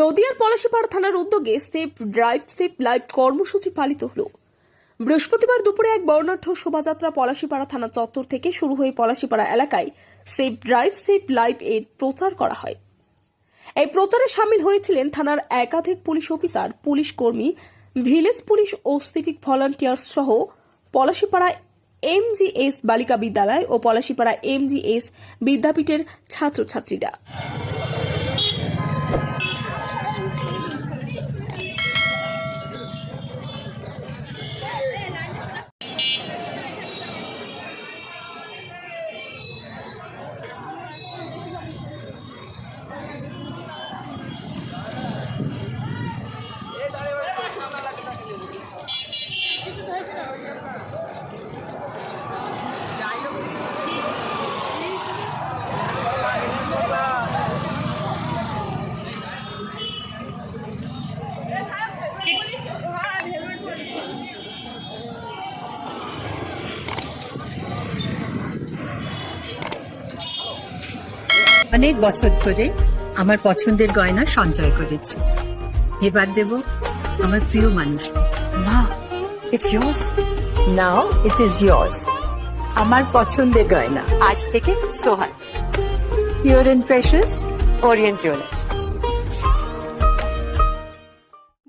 নদিয়ার পলাশিপাড়া থানার উদ্যোগে সেফ ড্রাইভ, সেফ লাইভ কর্মসূচি পালিত হল। বৃহস্পতিবার দুপুরে এক বর্ণাঢ্য শোভাযাত্রা পলাশিপাড়া থানা চত্বর থেকে শুরু হয়ে পলাশিপাড়া এলাকায় সেফ ড্রাইভ, সেফ লাইভ এর প্রচার করা হয়। এই প্রচারে সামিল হয়েছিলেন থানার একাধিক পুলিশ অফিসার, পুলিশ কর্মী, ভিলেজ পুলিশ ও সিভিক ভলান্টিয়ার্স সহ পলাশিপাড়া এমজিএস বালিকা বিদ্যালয় ও পলাশিপাড়া এমজিএস বিদ্যাপীঠের ছাত্রছাত্রীরা। অনেক বছর ধরে আমার পছন্দের গয়না সঞ্চয় করেছি। এবার দেব আমার প্রিয় মানুষ। মা it's yours now it is yours আমার পছন্দের গয়না। আজ থেকে সোহার pure and precious Orient Jewellers